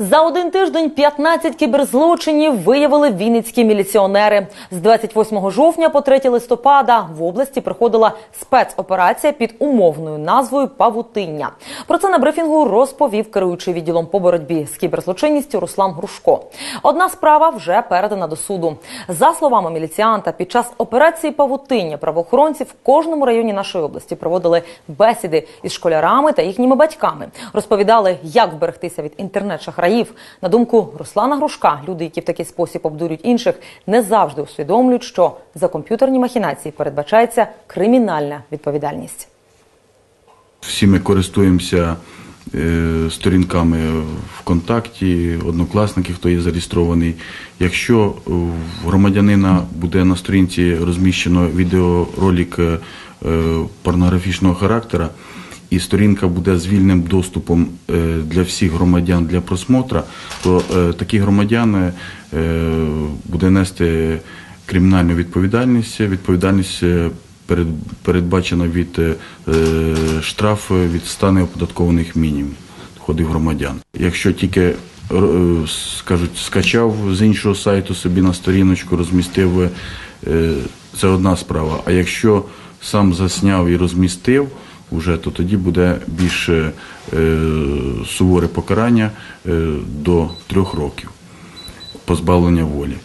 За один тиждень 15 кіберзлочинів виявили вінницькі міліціонери. З 28 жовтня по 3 листопада в області проходила спецоперація під умовною назвою Павутиння. Про це на брифінгу розповів керуючий відділом по боротьбі з кіберзлочинністю Руслан Грушко. Одна справа вже передана до суду. За словами міліціанта, під час операції Павутиння правоохоронці в кожному районі нашої області проводили бесіди із школярами та їхніми батьками. Розповідали, як вберегтися від інтернет-шахраїв. На думку Руслана Грушка, люди, які в такий спосіб обдурюють інших, не завжди усвідомлюють, що за комп'ютерні махінації передбачається кримінальна відповідальність. Всі ми користуємося е, сторінками ВКонтакті, однокласники, хто є зареєстрований. Якщо громадянина буде на сторінці розміщено відеоролик е, порнографічного характера, і сторінка буде з вільним доступом е, для всіх громадян для просмотра, то е, такі громадяни е, буде нести кримінальну відповідальність, відповідальність передбачена від штрафу від 100 неоподаткованих мінімумів доходів громадян. Якщо тільки скажуть, скачав з іншого сайту собі на сторіночку, розмістив, це одна справа. А якщо сам засняв і розмістив, уже, то тоді буде більш е, суворе покарання е, до трьох років позбавлення волі.